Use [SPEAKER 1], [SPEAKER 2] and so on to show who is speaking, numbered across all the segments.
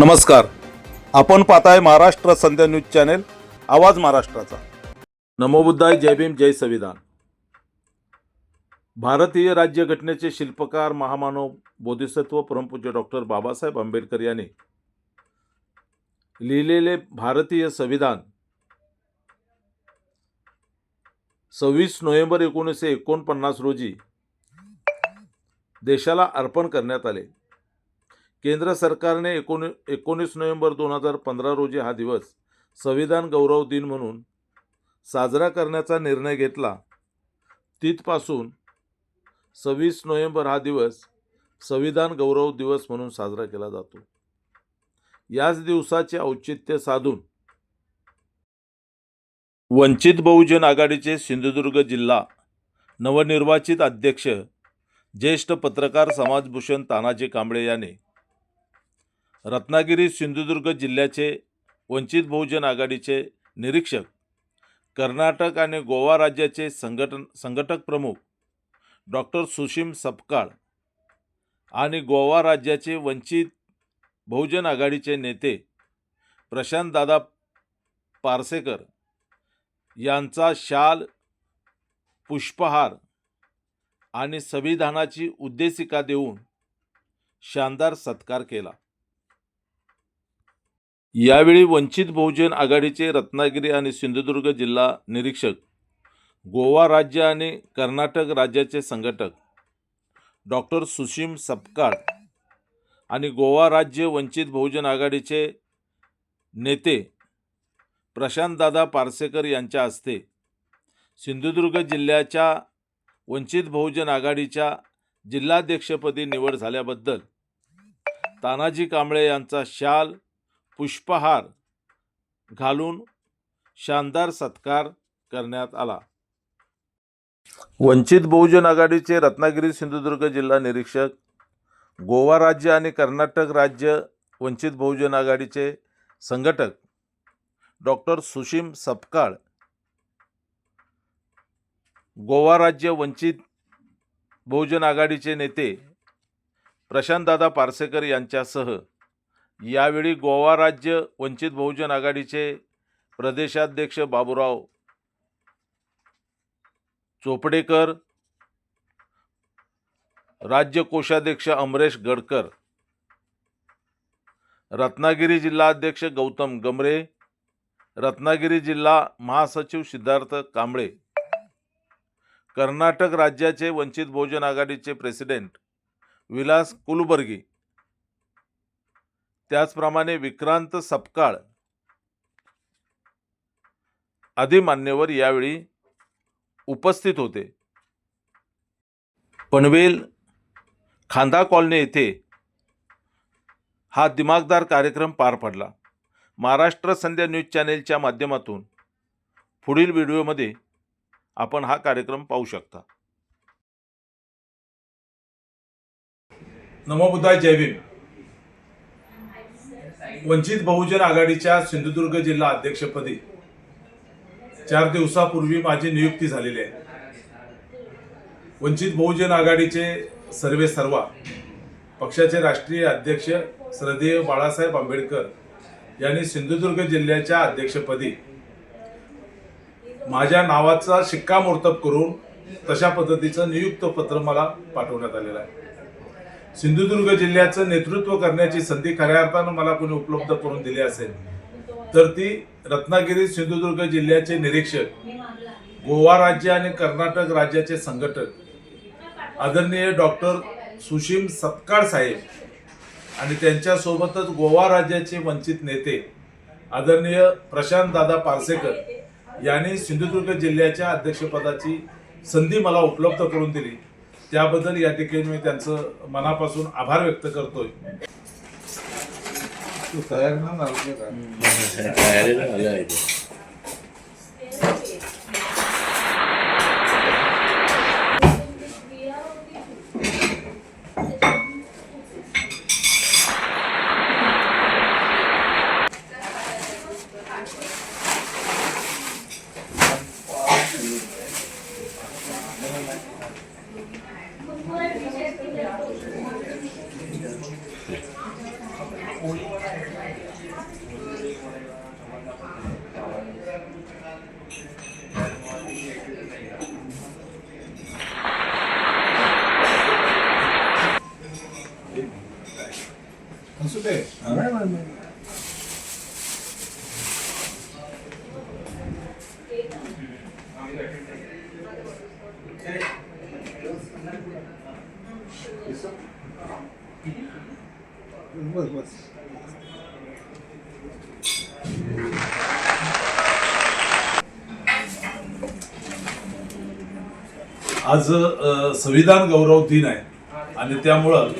[SPEAKER 1] नमस्कार. आपण पाहताय महाराष्ट्र संध्या न्यूज चॅनेल आवाज महाराष्ट्राचा. नमोबुद्धाय जय भीम जय संविधान. भारतीय राज्यघटनेचे शिल्पकार महामानव बोधिसत्व परमपूज्य डॉक्टर बाबासाहेब आंबेडकर यांनी लिहिलेले भारतीय संविधान सव्वीस नोव्हेंबर एकोणीसशे एकोणपन्नास रोजी देशाला अर्पण करण्यात आले. केंद्र सरकारने एकोणी एकोणीस नोव्हेंबर दोन हजार पंधरा रोजी हा दिवस संविधान गौरव दिन म्हणून साजरा करण्याचा निर्णय घेतला. तिथपासून सव्वीस नोव्हेंबर हा दिवस संविधान गौरव दिवस म्हणून साजरा केला जातो. याच दिवसाचे औचित्य साधून वंचित बहुजन आघाडीचे सिंधुदुर्ग जिल्हा नवनिर्वाचित अध्यक्ष ज्येष्ठ पत्रकार समाजभूषण तानाजी कांबळे याने रत्नागिरी सिंधुदुर्ग जिल्ह्याचे वंचित बहुजन आघाडीचे निरीक्षक कर्नाटक आणि गोवा राज्याचे संघटन संघटक प्रमुख डॉक्टर सुशीम सपकाळ आणि गोवा राज्याचे वंचित बहुजन आघाडीचे नेते प्रशांतदादा पारसेकर यांचा शाल पुष्पहार आणि संविधानाची उद्देशिका देऊन शानदार सत्कार केला. यावेळी वंचित बहुजन आघाडीचे रत्नागिरी आणि सिंधुदुर्ग जिल्हा निरीक्षक गोवा राज्य आणि कर्नाटक राज्याचे संघटक डॉक्टर सुशीम सपकाळ आणि गोवा राज्य वंचित बहुजन आघाडीचे नेते प्रशांतदादा पारसेकर यांच्या हस्ते सिंधुदुर्ग जिल्ह्याच्या वंचित बहुजन आघाडीच्या जिल्हाध्यक्षपदी निवड झाल्याबद्दल तानाजी कांबळे यांचा शाल पुष्पहार घालून शानदार सत्कार करण्यात आला. वंचित बहुजन आघाडीचे रत्नागिरी सिंधुदुर्ग जिल्हा निरीक्षक गोवा राज्य आणि कर्नाटक राज्य वंचित बहुजन आघाडीचे संघटक डॉक्टर सुशीम सपकाळ गोवा राज्य वंचित बहुजन आघाडीचे नेते प्रशांतदादा पारसेकर यांच्यासह यावेळी गोवा राज्य वंचित बहुजन आघाडीचे प्रदेशाध्यक्ष बाबूराव चोपडेकर राज्य कोषाध्यक्ष अमरेश गडकर रत्नागिरी जिल्हाध्यक्ष गौतम गमरे रत्नागिरी जिल्हा महासचिव सिद्धार्थ कांबळे कर्नाटक राज्याचे वंचित बहुजन आघाडीचे प्रेसिडेंट विलास कुलबर्गी त्याचप्रमाणे विक्रांत सपकाळ आदी मान्यवर यावेळी उपस्थित होते. पनवेल खांदा कॉलनी येथे हा दिमागदार कार्यक्रम पार पडला. महाराष्ट्र संध्या न्यूज चॅनेलच्या माध्यमातून पुढील व्हिडिओमध्ये आपण हा कार्यक्रम पाहू शकता. नमोबुद्धाय जय भीम. वंचित बहुजन आघाडीच्या सिंधुदुर्ग जिल्हा अध्यक्षपदी चार दिवसापूर्वी माझी नियुक्ती झालेली आहे. वंचित बहुजन आघाडीचे सर्वे सर्वा पक्षाचे राष्ट्रीय अध्यक्ष श्रद्धेय बाळासाहेब आंबेडकर यांनी सिंधुदुर्ग जिल्ह्याच्या अध्यक्षपदी माझ्या नावाचा शिक्कामोर्तब करून तशा पद्धतीचं नियुक्त पत्र मला पाठवण्यात आलेलं आहे. सिंधुदुर्ग जिल्ह्याचं नेतृत्व करण्याची संधी खऱ्या अर्थानं मला कोणी उपलब्ध करून दिली असेल. तर ती रत्नागिरी सिंधुदुर्ग जिल्ह्याचे निरीक्षक गोवा राज्य आणि कर्नाटक राज्याचे संघटक आदरणीय डॉक्टर सुशीम सपकाळ साहेब आणि त्यांच्यासोबतच गोवा राज्याचे वंचित नेते आदरणीय प्रशांत दादा पारसेकर यांनी सिंधुदुर्ग जिल्ह्याच्या अध्यक्षपदाची संधी मला उपलब्ध करून दिली. त्याबद्दल या ठिकाणी मी त्यांचं मनापासून आभार व्यक्त करतोय.
[SPEAKER 2] तयारीला आलं बस बस
[SPEAKER 1] आज संविधान गौरव दिन आहे आणि त्यामुळं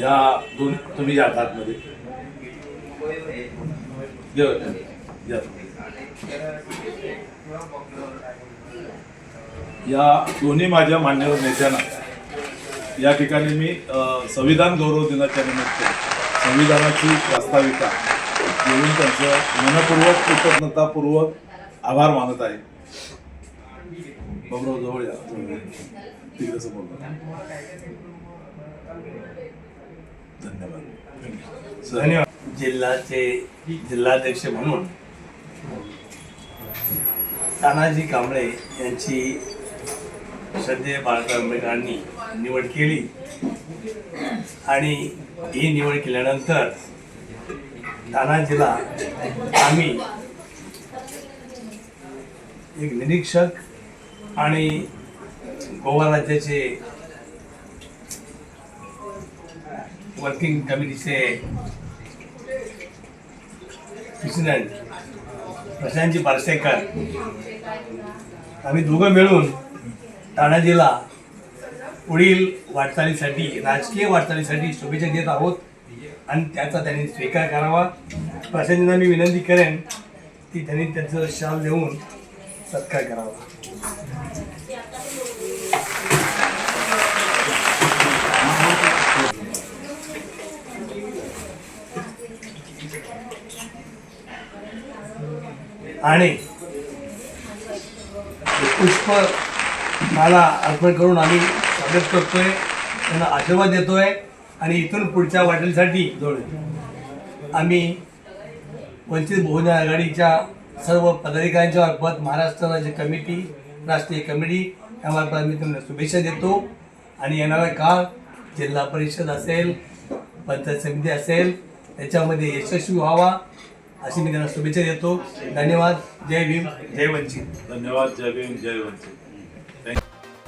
[SPEAKER 1] या दोन तुम्ही या मध्ये या, या. दोन्ही माझ्या मान्यवर नेत्यांना या ठिकाणी मी संविधान गौरव दिनाच्या निमित्त संविधानाची प्रास्ताविका देऊन त्यांचं मनपूर्वक कृतज्ञतापूर्वक आभार मानत आहे. बाबराव जवळ या तिकडे समोर धन्यवाद.
[SPEAKER 2] धन्यवाद. जिल्ह्याचे जिल्हाध्यक्ष म्हणून तानाजी कांबळे यांची श्रद्धेय बाळासाहेब आंबेडकरांनी निवड केली. आणि ही निवड केल्यानंतर तानाजीला आम्ही एक निरीक्षक आणि गोवा राज्याचे वर्किंग कमिटीचे प्रेसिडेंट प्रशांतजी पारसेकर. आम्ही दोघं मिळून तानाजीला पुढील वाटचालीसाठी राजकीय वाटचालीसाठी शुभेच्छा देत आहोत. आणि त्याचा त्यांनी स्वीकार करावा. प्रशांतजींना मी विनंती करेन की त्यांनी त्याचं शाल देऊन सत्कार करावा. आणि पुष्प मला अर्पण करून आम्ही स्वागत करतोय त्यांना आशीर्वाद देतोय आणि इथून पुढच्या वाटणीसाठी आम्ही वंचित बहुजन आघाडीच्या सर्व पदाधिकाऱ्यांच्या मार्फत महाराष्ट्र राज्य कमिटी राष्ट्रीय कमिटी यामार्फत आम्ही त्यांना शुभेच्छा देतो. आणि येणारा काळ जिल्हा परिषद असेल पंचायत समिती असेल त्याच्यामध्ये यशस्वी व्हावा अशी मी त्यांना शुभेच्छा देतो. धन्यवाद. जय भीम. जय वंचित.
[SPEAKER 1] धन्यवाद. जय भीम. जय वंचित.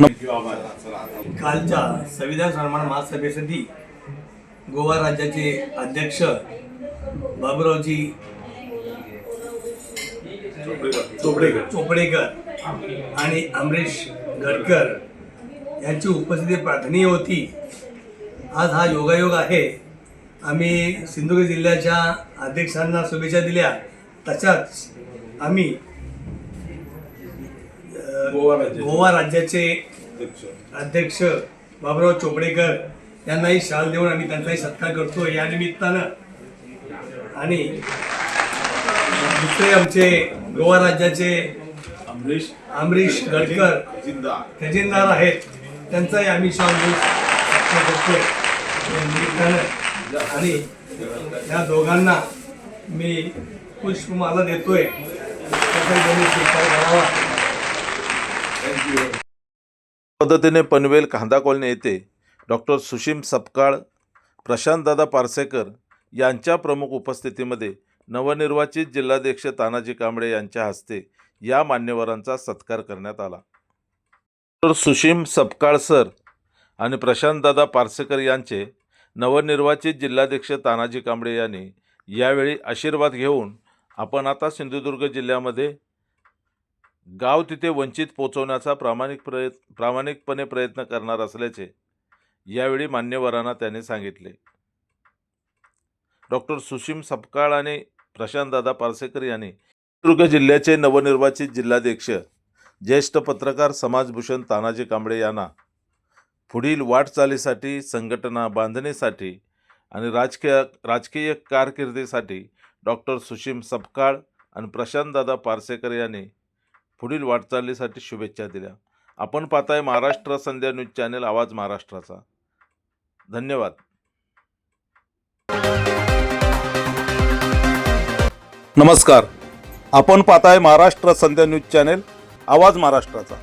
[SPEAKER 2] कालच्या संविधान सन्मान महासभेसाठी गोवा राज्याचे अध्यक्ष बाबुरावजी
[SPEAKER 1] चोपडेकर.
[SPEAKER 2] चोपडेकर आणि अमरीश गडकर यांची उपस्थिती प्रार्थनीय होती. आज हा योगायोग आहे. आम्ही सिंधुदुर्ग जिल्ह्याच्या अध्यक्षांना शुभेच्छा दिल्या. तशाच आम्ही
[SPEAKER 1] गोवा राज्याचे अध्यक्ष.
[SPEAKER 2] बाबुराव चोपडेकर यांनाही शाल देऊन आम्ही त्यांचाही सत्कार करतो या निमित्तानं आणि दुसरे आमचे गोवा राज्याचे
[SPEAKER 1] अमरीश
[SPEAKER 2] गडकर खजिनदार. आहेत. त्यांचाही आम्ही शाल देऊन सत्कार करतो या निमित्तानं. आणि या दोघांना मी पुष्पमाला देतोय. त्याचा त्यांनी स्वीकार करावा.
[SPEAKER 1] पद्धतीने पनवेल कांदा कॉलनी येथे डॉक्टर सुशीम सपकाळ प्रशांतदादा पारसेकर यांच्या प्रमुख उपस्थितीमध्ये नवनिर्वाचित जिल्हाध्यक्ष तानाजी कांबळे यांच्या हस्ते या मान्यवरांचा सत्कार करण्यात आला. डॉक्टर सुशीम सपकाळ सर आणि प्रशांतदादा पारसेकर यांचे नवनिर्वाचित जिल्हाध्यक्ष तानाजी कांबळे यांनी यावेळी आशीर्वाद घेऊन आपण आता सिंधुदुर्ग जिल्ह्यामध्ये गाव तिथे वंचित पोचवण्याचा प्रामाणिक प्रयत् प्रामाणिकपणे प्रयत्न करणार असल्याचे यावेळी मान्यवरांना त्यांनी सांगितले. डॉक्टर सुशीम सपकाळ आणि प्रशांतदादा पारसेकर यांनी सिंधुदुर्ग जिल्ह्याचे नवनिर्वाचित जिल्हाध्यक्ष ज्येष्ठ पत्रकार समाजभूषण तानाजी कांबळे यांना पुढील वाटचालीसाठी संघटना बांधणीसाठी आणि राजकीय राजकीय कारकिर्दीसाठी डॉक्टर सुशीम सपकाळ आणि प्रशांतदादा पारसेकर यांनी पुढील वाटचालीसाठी शुभेच्छा दिल्या. आपण पाहताय महाराष्ट्र संध्या न्यूज चॅनेल आवाज महाराष्ट्राचा. धन्यवाद. नमस्कार. आपण पाहताय महाराष्ट्र संध्या न्यूज चॅनेल आवाज महाराष्ट्राचा.